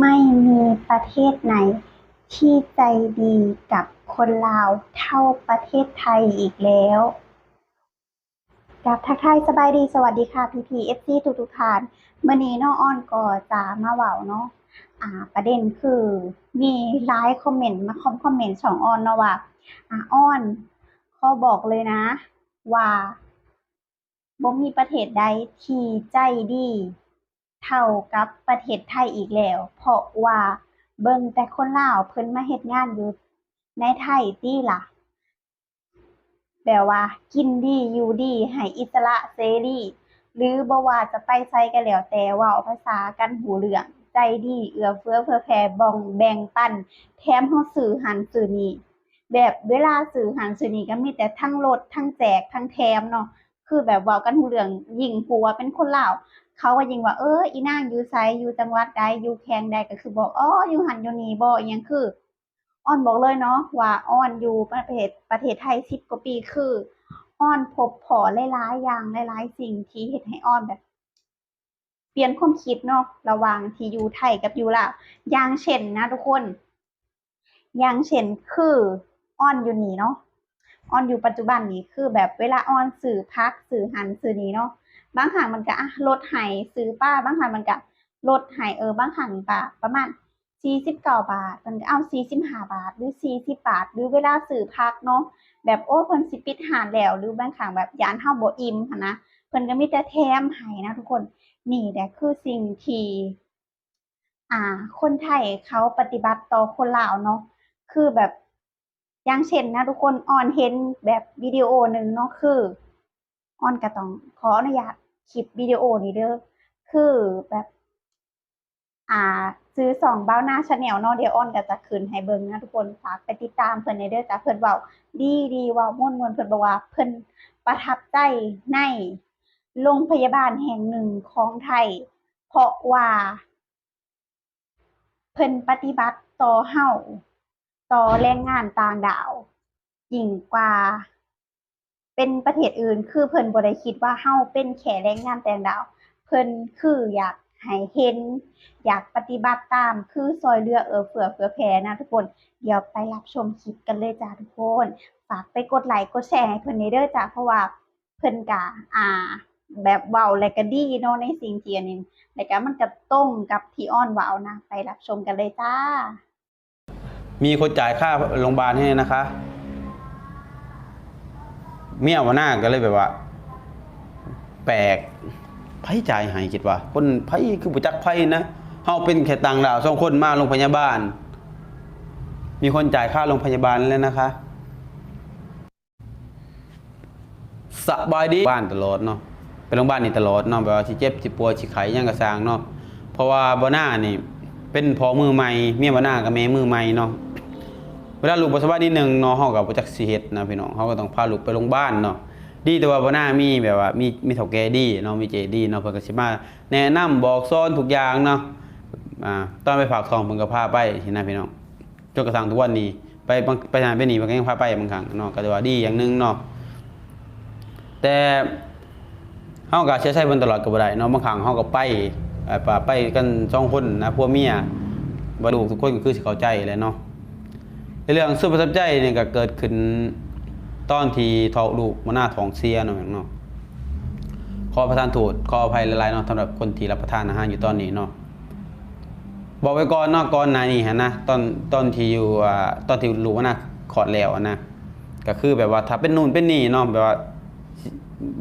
ไม่มีประเทศไหน ที่ใจดีกับคนลาวเท่าประเทศไทยอีกแล้วกับทักทายสบายดีสวัสดีค่ะพีพีเอฟซีทุกทุกท่านเมื่อนี้น้องอ้อนก็จะมาเว้าเนาะอ่า ประเด็นคือมีหลายคอมเมนต์มาคอมคอมเมนต์ช่องอ้อนเนาะว่าอ่าอ้อนขอบอกเลยนะ ว่าบ่มีประเทศใดที่ใจดี เท่ากับประเทศไทยอีกแล้ว เพราะว่าเบิ่งแต่คนลาวเพิ่นมาเฮ็ดงานอยู่ในไทยติล่ะแบบว่า กินดีอยู่ดี ให้อิสระเสรีหรือบ่ว่าจะไปไสก็แล้วแต่ว้าภาษากันหูเรื่อง ใจดีเอื้อเฟื้อเผื่อแผ่บ่องแบ่งปัน แถมเฮาซื้อหันซื้อนี่แบบเวลาซื้อหันซื้อนี่ก็มีแต่ทั้งลดทั้งแจกทั้งแถมเนาะคือแบบเว้ากันหูเรื่องยิ่งผู้ว่าเป็นคนลาว เขาก็ยิงว่าเอออีนางอยู่ไสอยู่จังหวัดใดอยู่แขงใดก็คือบอกอ้ออยู่หันอยู่นี่บอิหยังคืออ้อนบอกเลยเนาะว่าอ้อนอยู่ประเทศประเทศไทย10กว่าปีคืออ้อนพบพอหลายๆอย่างหลายๆสิ่งที่เฮ็ดให้อ้อนแบบ เปลี่ยนความคิดเนาะระหว่างที่อยู่ไทยกับอยู่ลาวอย่างเช่นนะทุกคน อย่างเช่นคืออ้อนอยู่นี่เนาะอ้อนอยู่ปัจจุบันนี้คือแบบเวลาอ้อนสื่อพักสื่อหันสื่อนี้เนาะ บางครั้งมันก็อะลดให้ซื้อป้าบางครั้งมันก็ลดให้เออบางครั้งก็ประมาณ49บเก้าบาท มันก็เอา45บห้าบาท หรือ40บบาท หรือเวลาซื้อพักเนาะแบบโอ้เพิ่นสิปิดหานแล้ว หรือบางครั้งแบบยานเฮาบ่อิ่มนนะเพิ่นก็มีแต่แถมให้นะทุกคนนี่แหละคือสิ่งที่อ่า คนไทยเขาปฏิบัติต่อคนลาวเนาะคือแบบอย่างเช่นนะทุกคนออนเห็นแบบวิดีโอหนึ่งเนาะคือ อ้อนก็ต้องขออนุญาตคลิปวิดีโอนี้เด้อคือแบบอ่าซื้อสองเบ้าหน้าชาแนลนาะเดียออนก็จะคืนให้เบิ่งนะทุกคนฝากไปติดตามเพิ่นในเด้อจ้ะเพิ่นเว้าดีดีว้าม่วนม่วนเพิ่นบอกว่าเพิ่นประทับใจในโรงพยาบาลแห่งหนึ่งของไทย เพราะว่า เพิ่นปฏิบัติต่อเฮาต่อแรงงานต่างดาวยิ่งกว่า เป็นประเทศอื่น คือเพิ่นบ่ได้คิดว่าเฮาเป็นแค่แรงงานแต่งดาว เพิ่นคืออยากให้เห็น อยากปฏิบัติตาม คือซอยเหลือเออเฟื้อเผื่อแผ่นะทุกคน เดี๋ยวไปรับชมคลิปกันเลยจ้าทุกคน ฝากไปกดไลค์กดแชร์ให้เพิ่นในเด้อจ้าเพราะว่าเพิ่นก็อ่า แบบเว้าแล้วก็ดีเนาะในสิ่งที่อันนี้แล้วก็มันก็ตรงกับที่อ้อนเว้านะ ไปรับชมกันเลยจ้า มีคนจ่ายค่าโรงพยาบาลให้นะคะ เมียวันหน้าก็เลยแบบว่า แปลกไผจ่ายให้คิดว่า คนไผ่คือบ่จักไผ่นะเฮาเป็นแค่ต่างดาวสองคนมาโรงพยาบาล มีคนจ่ายค่าโรงพยาบาลแล้วนะคะสบายดีบ้านตลอดเนาะไปโรงพยาบาลนี่ตลอดเนาะแบบว่าสิเจ็บสิปวดสิไข้ยังก็สร้างเนาะเพราะว่าบ่หน้านี่ เป็นพอมือใหม่เมียบ่หน้ากับแม่มือใหม่เนาะ เวลาลูกบ่สบายนิดนึงเนาะเฮาก็บ่จักสิเฮ็ดนะพี่น้องเฮาก็ต้องพาลูกไปโรงพยาบาลเนาะดีแต่ว่าบ่หน้ามีแบบว่ามีมีเฒ่าแก่ดีเนาะมีเจดีเนาะเพิ่นก็สิมาแนะนำบอกสอนทุกอย่างเนาะอ่าตอนไปฝากท้องเพิ่นก็พาไปสินะพี่น้องจนกระทั่งทุกวันนี้ ไปไปหาไปนี่มันก็ยังพาไปบางครั้งเนาะก็ถือว่าดีอย่างหนึงเนาะแต่เฮาก็ใช้ใช้เพิ่นตลอดก็บ่ได้เนาะบางครั้งเฮาก็ไปป่าไปกันสองคนนะผัวเมียบ่ลูกทุกคนก็คือสิเข้าใจแหละเนาะ เรื่องสุดประทับใจนี่ก็เกิดขึ้นตอนที่ทอลูกมาหน้าท้องเสียเนาะเนาะขอประทานโทษขออภัยหลายๆเนาะสำหรับคนที่รับประทานอาหารอยู่ตอนนี้เนาะบอกไว้ก่อนเนาะก่อนหน้านี้หันะตอนตอนที่อยู่อ่าตอนที่ลูกมาหน้าคลอดแล้วอะนะก็คือแบบว่าถ้าเป็นนู่นเป็นนี่เนาะแบบว่า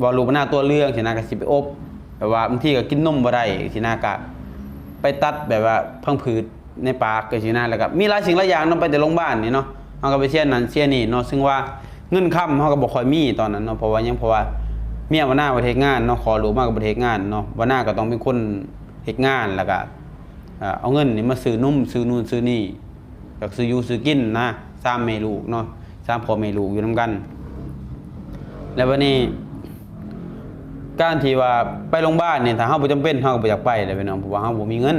บอลูกหน้าตัวเรื่องสินะก็สิไปอบแบบว่าบางทีก็กินนมบ่ได้สินะก็ไปตัดแบบว่าพังผืด ในปากก็สินะแล้วก็มีหลายสิ่งหลายอย่างเนาะไปแต่โรงพยาบาลนี่เนาะเฮาก็ไปเสียนั่นเสียนี่เนาะซึ่งว่าเงินค้ำเฮาก็บ่ค่อยมีตอนนั้นเนาะเพราะว่ายังเพราะว่าเมียวันหน้าบ่เฮ็ดงานเนาะขอลูกมาก็บ่ได้เฮ็ดงานเนาะวันหน้าก็ต้องเป็นคนเฮ็ดงานแล้วก็เอาเงินนี่มาซื้อนุ่มซื้อนู่นซื้อนี่ก็ซื้ออยู่ซื้อกินนะสร้ามแม่ลูกเนาะสร้ามพ่อแม่ลูกอยู่นํกัน แล้ววันนี้ การที่ว่าไปโรงพยาบาลเนี่ยถ้าเฮาบ่จำเป็นเฮาก็บ่อยากไปเลยพี่น้องเพราะว่าเฮาบ่มีเงิน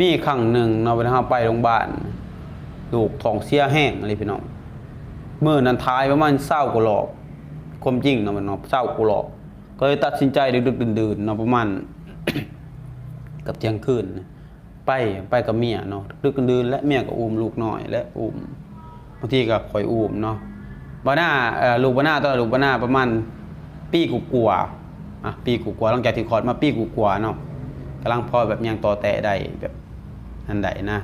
มีครั้งหนึ่งเนาะเวลาเฮาไปโรงพยาบาลลูกท้องเสียแห้งอะไรพี่น้องเมื้อนั้นท้ายประมาณ20กว่าหลอกความจริงเนาะมันเนาะ20กว่าหลอก ก็เลยตัดสินใจดึกๆดื่นๆเนาะประมาณกับเที่ยงคืนไปไปกับเมียเนาะดึกกันดืนและเมียก็อุ้มลูกน้อย และอุ้มบางทีก็คอยอุ้มเนาะบาหน้าเอ่อลูกบ้าหน้าตอนลูกบ้าหน้าประมาณปีกูกลัวอะปีกูกลัวหลังจากที่คลอดมาปีกูกลัวเนาะกำลังพอแบบยังต่อแตะได้แบบ อันใดนะ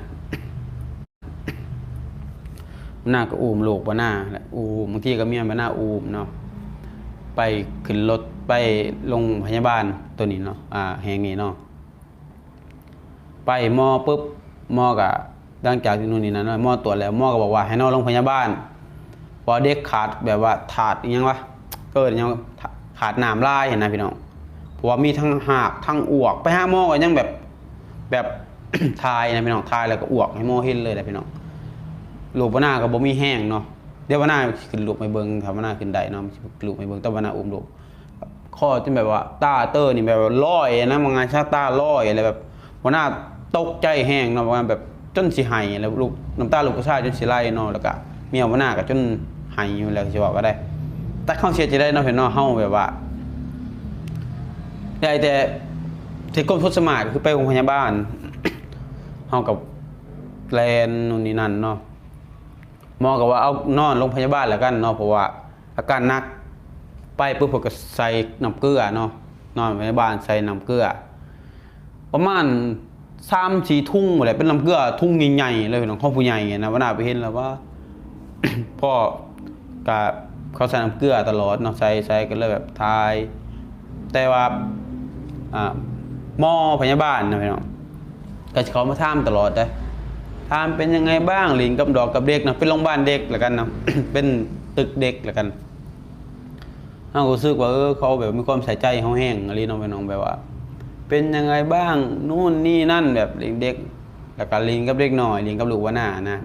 หน้าก็อุ้มลูกบาหน้าและอุ้มบางทีก็เมียบาหน้าอุ้มเนาะไปขึ้นรถไปโรงพยาบาลตัวนี้เนาะอ่าแห่งนี้เนาะไปมอปุ๊บมอก็ดังจากที่นู่นนี่นั่นเนาะมอตรวจแล้วมอก็บอกว่าให้นอนโรงพยาบาลพอเด็กขาดแบบว่าถาดอิหยังวะเกิดยังขาดน้ำลายเห็นนะพี่น้องเพราะว่ามีทั้งหากทั้งอ้วก ไปห้าหมอก็ยังแบบแบบ ทายนะพี่น้องทายแล้วก็อ้วกให้หมเห็นเลยนะพี่น้องลูกบหน้าก็บ่มีแห้งเนาะเดี๋ยวบหน้าขึ้นลูกไปเบิ่งถ้าบหน้าขึ้นได้เนาะลูกไปเบิ่งแตบหน้าอุ้มลูกข้อจนแบบว่าตาเตอร์นี่แบบว่าลอยนะบางงานชาตาลอยอะไรแบบบหน้าตกใจแห้งเนาะบางงานแบบจนสิหายแล้วลูกน้ำตาลูกกระชาจนสิไหลเนาะแล้วก็เมียบหน้าก็จนหายอยู่แล้วสิว่าก็ได้ แต่เข้าเสียใจได้เนาะเห็นเนาะเฮาแบบว่าได้แต่ที่กรมทศมาตคือไปโรงพยาบาล เฮากับแลนนู่นนี่นั่นเนาะหมอก็ว่าเอานอนโรงพยาบาลแล้วกันเนาะเพราะว่าอาการหนักไปปุ๊บผมก็ใส่น้ำเกลือเนาะนอนโรงพยาบาลใส่น้ำเกลือ ประมาณสามสี่ทุ่งหมดเลยเป็นน้ำเกลือทุ่งใหญ่ๆเลยของข้อผู้ใหญ่ไงนะว่าน่าไปเห็นแล้วว่าพ่อกับเขาใส่น้ำเกลือตลอดเนาะใส่ใส่กันเลยแบบทาย แต่ว่าอ่าหมอพยาบาลนะพี่น้อง ก็จะเขามาถามตลอดเลยทามเป็นยังไงบ้างลิงกับดอกกับเด็กนะเป็นโรงพยาบาลเด็กล้วกันนะเป็นตึกเด็กล้วกันเราก็รู้สึกว่าเออเขาแบบมีความใส่ใจเขาแห้งอะไรน้องไปน้องแบบว่า เป็นยังไงบ้างนู่นนี่นั่นแบบลิงเด็กแล้วก็ลิงกับเด็กหน่อยลิงกับลูกวานานะ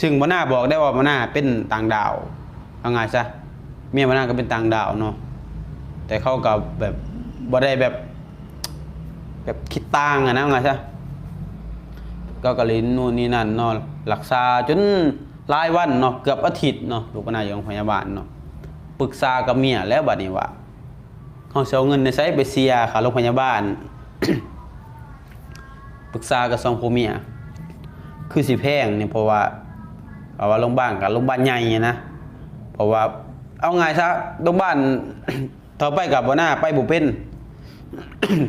ซึ่งวานาบอกได้ว่าวานาเป็นต่างดาวเอาไงซะเมียวานาก็เป็นต่างดาวเนาะแต่เขากับแบบบ่ได้แบบ แบบคิดต่างอะนะเอาไงซะ ก็กระลินนู่นนี่นั่นเนาะรักษาจนหลายวันเนาะเกือบอาทิตย์เนาะลูกก็นายโรงพยาบาลเนาะปรึกษากับเมียแล้วบัดนี้ว่าเฮาสิเอาเงินในไสไปเสียค่าโรงพยาบาลปรึกษากับสองผัวเมียคือสิแพงเนี่ยเพราะว่าเอาว่าโรงพยาบาลกับโรงพยาบาลใหญ่นะเพราะว่าเอาไงซะโรงพยาบาลต่อไปกับบ่หน้าไปบ่เป็น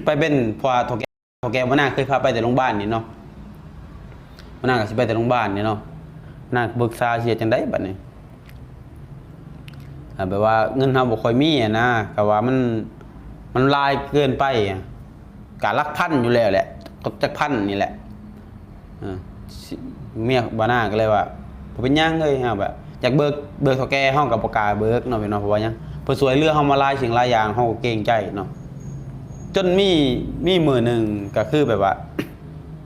ไปเป็นพราะว่าเฒ่าแก่เฒ่าแก่บ่หน้าเคยพาไปแต่โรงพยาบาลนี่เนาะ มันน่าก็สิไปแต่โรงพยาบาลเนี่ยเนาะน่าปรึกษาเสียจังได๋บัดนี้อ่าแบบว่าเงินเฮาบ่ค่อยมีอะนะก็ว่ามันมันลายเกินไปก็หลักพันอยู่แล้วแหละก็จักพันนี่แหละอ่าสิเมียบ่น่าก็เลยว่าบ่เป็นหยังเลยเฮาแบบอยากเบิกเบิกเฒ่าแก่เฮาก็บ่กล้าเบิกเนาะพี่เนาะเพราะว่ายังเพิ่นสวยเรือเฮามาลายสิ่งลายอย่างเฮาก็เกรงใจเนาะจนมีมีมือหนึ่งก็คือแบบว่า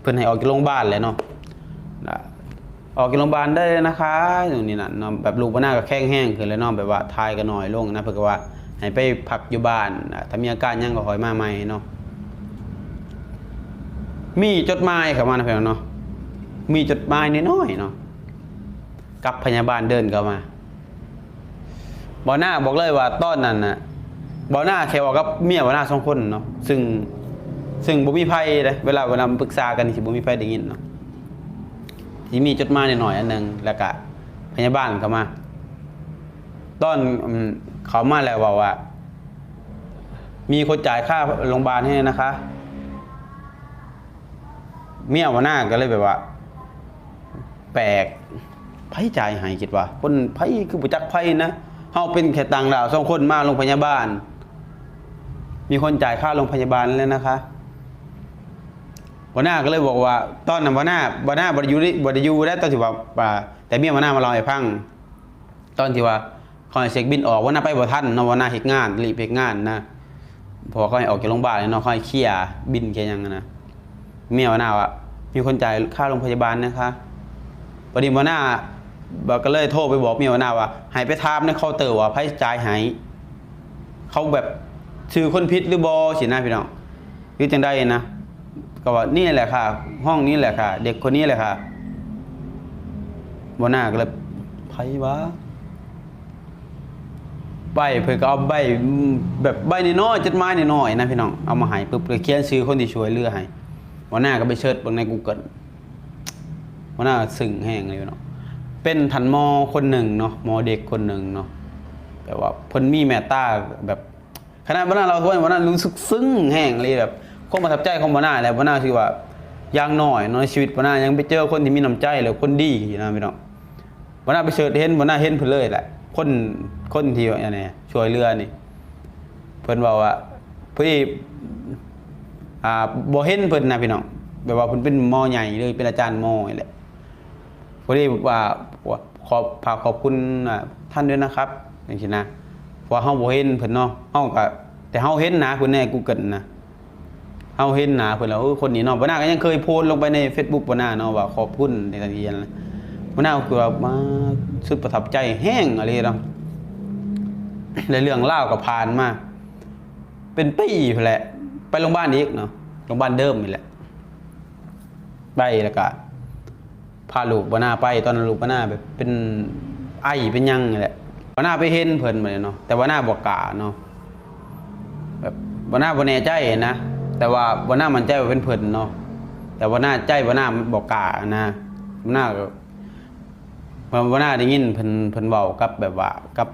เพิ่อนให้ออกจากโรงพยาบาลเลยเนาะ ออกจากโรงพยาบาลได้เลยนะคะอย่างนี้นั่นเนาะแบบลูกบ่น่าก็แข้งแห้งขึ้นเลยเนาะแบบว่าทายก็น้อยลงนะเพิ่นก็ว่าให้ไปพักอยู่บ้านถ้ามีอาการยังก็คอยมาใหม่เนาะมีจดหมายเข้ามานะเพิ่อนเนาะมีจดหมายน้อยๆเนาะกับพยาบาลเดินเข้ามาบ่หน้าบอกเลยว่าตอนนั้นนะบ่หน้าแค่ว่ากับเมียบ่หน้าสองคนเนาะซึ่งซึ่งบ่มีไผเลยเวลาเวลาปรึกษากันนี่สิบ่มีไผได้ยินเนาะ ที่มีจดหมายหน่อยอันหนึ่งแล้วก็พยาบาลเข้ามาตอนเขามาแล้วบอกว่า มีคนจ่ายค่าโรงพยาบาลให้นะคะ เมียวันหน้าก็เลยแบบว่า แปลกไพ่จ่ายให้คิดว่าคนไพ่คือบุจักไพ่นะเฮาเป็นแค่ต่างดาวสองคนมาโรงพยาบาล มีคนจ่ายค่าโรงพยาบาลแล้วนะคะ วนหน้าก็เลยบอกว่าตอนนั้นวันหน้าวนหน้าบริยูบริยูได้ตอนที่ว่าป่าแต่เมียวนหน้ามาล่าให้ฟัง ตอนที่ว่าคอยเช็คบินออกวนหน้าไปบ่ทันนวนหน้าเฮ็ดงานรีบเฮ็ดงานนะพอเขาให้ออกจากโรงพยาบาลเนาะเขาให้เคลียร์บินแค่ยังนะเมียวนหน้าว่ามีคนจ่ายค่าโรงพยาบาลนะคะพอดีวันหน้าบอกก็เลยโทรไปบอกเมียวนหน้าว่าให้ไปถามในเคาน์เตอร์ว่าไผจ่ายให้เขาแบบชื่อคนผิดหรือบ่สินะพี่น้องหรือจังได้นะ ก็ว่านี่แหละค่ะ ห้องนี้แหละค่ะ เด็กคนนี้แหละค่ะบนหน้าก็เลยไผวะใบเพื่อก็เอาใบแบบใบนน้อยๆจดหมายน้อยนะพี่น้องเอามาให้ปุ๊บเลยเขียนชื่อคนที่ช่วยเลือให้วันหน้าก็ไปเชิดบิ่งใน Google วันหน้าซึ้งแห้งเลยเนาะเป็นทันมอคนหนึ่งเนาะมอเด็กคนหนึ่งเนาะแต่ว่าพนมีแมตตาแบบขนาดวันหน้าเราทุกวันวันหน้ารู้สึกซึ้งแห้งเลยแบบ ความประทับใจของวันหน้าแหล้ววันหน้าคือว่าอย่างน้อยนาะในชีวิตวันหน้ายังไปเจอคนที่มีน้ำใจหรือคนดีนะพี่น้องวันหน้าไปเชิดเห็นวันหน้าเห็นเพิ่นเลยแหละคนคนที่ว่าอันนี้ช่วยเรือนี่เพิ่นบอกว่าพอดีอ่าบ่เห็นเพิ่นนะพี่น้องแบบว่าเพิ่นเป็นมอใหญ่เลยเป็นอาจารย์มอนี่แหละพอดีว่าขอฝากขอบคุณท่านด้วยนะครับอย่างนี้นะเพราะว่าเฮาบ่เห็นเพิ่นเนาะเฮาก็แต่เฮาเห็นนะเพิ่นใน Google นะ เฮาเห็นหนะเพิ่นแล้วเออคนนี้เนาะบ่น่าก็ยังเคยโพสต์ลงไปใน Facebook บ่น่าเนาะว่าขอบคุณในตะเกียนนะบ่น่าคือว่ามาสุดประทับใจแห้งอะไรเนาะในเรื่องเล่ากับผ่านมา เป็นปีพุ่นแหละ ไปโรงพยาบาลอีกเนาะโรงพยาบาลเดิมนี่แหละ ไปแล้วก็พาลูกบานาไปตอนนั้นลูกบานาแบบเป็นไอเป็นยังนี่แหละบานาไปเห็นเพิ่นมาเนาะแต่บานาบอกกล้าเนาะแบบบานาบ่แน่ใจนะ แต่ว่าบานามันใจว่าเป็นเพิ่นเนาะแต่บานาใจบานาบอกกล้านะบานาก็ว่หน้าได้ยินเพิ่นเพิ่นเว้ากับแบบว่ากับ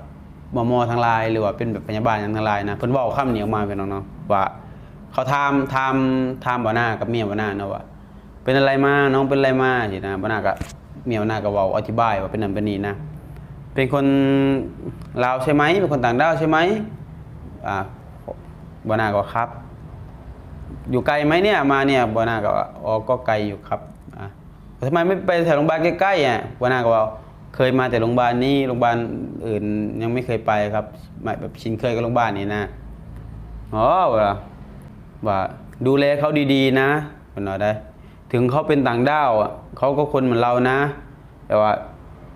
มอมอทางไลน์หรือว่าเป็นแบบพยาบาลอย่างทางไลน์นะเพิ่นเว้าคำนี้ออกมาเป็นน้องเนาะว่าเขาถามถามถามบ่หน้ากับเมียบ่หน้าเนาะว่าเป็นอะไรมาน้องเป็นอะไรมาสินะบ่หน้าก็เมียบ่หน้าก็เว้าอธิบายว่าเป็นนั่นเป็นนี่นะเป็นคนลาวใช่ไหมเป็นคนต่างด้าวใช่ไหมอ่าบ่หน้าก็ครับ อยู่ไกลไหมเนี่ยมาเนี่ยบ่หน้าก็ว่าอ๋อก็ไกลอยู่ครับอ่าทำไมไม่ไปแถวโรงพยาบาลใกล้ๆอะบ่หน้าก็ว่าเคยมาแต่โรงพยาบาลนี้โรงพยาบาลอื่นยังไม่เคยไปครับไม่แบบชินเคยกับโรงพยาบาลนี้นะอ๋อว่าว่าดูแลเขาดีๆนะคนเราได้ ถึงเขาเป็นต่างด้าวอะเขาก็คนเหมือนเรานะ แต่ว่า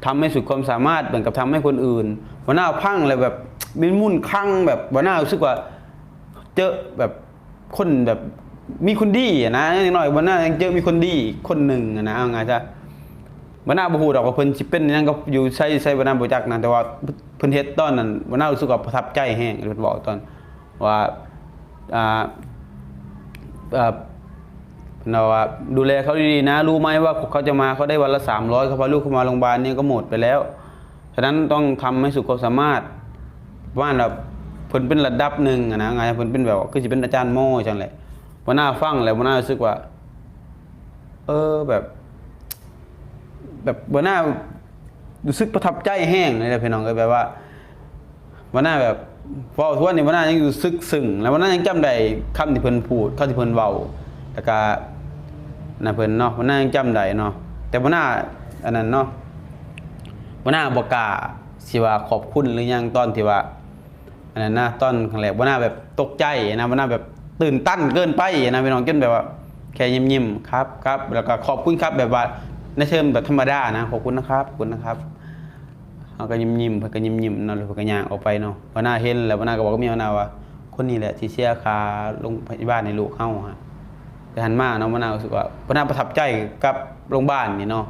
ทำให้สุดความสามารถเหมือนกับทำให้คนอื่นวันหน้าพังเลยแบบมินมุ่นคลั่งแบบวันหน้ารู้สึกว่าเจอแบบ คนแบบมีคนดีอะนะอย่างน้อยวันหน้ายังเจอมีคนดีคนหนึ่งนะเอาไงจ้ะวันหน้าบ่ฮู้ดอกว่าเพิ่นสิเป็นหยังก็อยู่ใช้ใช้วันหน้าบ่จักนะแต่ว่าเพิ่นเฮ็ดตอนนั้นวันหน้ารู้สึกว่าประทับใจแฮงเพิ่นบอกตอนว่าอ่าอ่าเราว่าดูแลเขาดีๆนะ รู้ไหมว่าเขาจะมาเขาได้วันละสามร้อยเขาพาลูกเขามาโรงพยาบาลเนี่ยก็หมดไปแล้ว ฉะนั้นต้องทำให้สุดความสามารถว่าแบบ เพิ่นเป็นระดับหนึ่งอะนะไงเพิ่นเป็นแบบคือจะเป็นอาจารย์โม่จังแหละวันหน้าฟังแล้ววันหน้ารู้สึกว่า เออแบบ แบบวันหน้ารู้สึกประทับใจแห้งเลยนะพี่น้องก็แบบว่าวันหน้าแบบเว้าทุกวันนี้วันหน้ายังอยู่ซึกซึ้งแล้ววันหน้ายังจำได้คำที่เพิ่นพูดคำที่เพิ่นเว้าแล้วก็นะเพิ่นเนาะวันหน้ายังจำได้เนาะแต่วันหน้าอันนั้นเนาะวันหน้าบ่กล้าสิว่าขอบคุณหรือยังตอนที่ว่า อันนั้นนะตอนครั้งแรกวันหน้าแบบตกใจนะวันหน้าแบบตื่นตั้นเกินไปนะพี่น้องจนแบบว่าแค่ยิ้มๆครับครับแล้วก็ขอบคุณครับแบบว่าในเชิงแบบธรรมดานะขอบคุณนะครับขอบคุณนะครับเขาก็ยิ้มยิ้มเพิ่นก็ยิ้มยิ้มๆเนาะแล้วเพิ่นก็ย่างออกไปเนาะวันหน้าเห็นแล้ววันหน้าก็บอกกับเมีว่าหน้าว่า คนนี้แหละที่เสียคาโรงพยาบาลในลูกเฮาฮะแต่หันมาเนาะวันหน้ารู้สึกว่าวันหน้าประทับใจกับโรงพยาบาลนี่เนาะ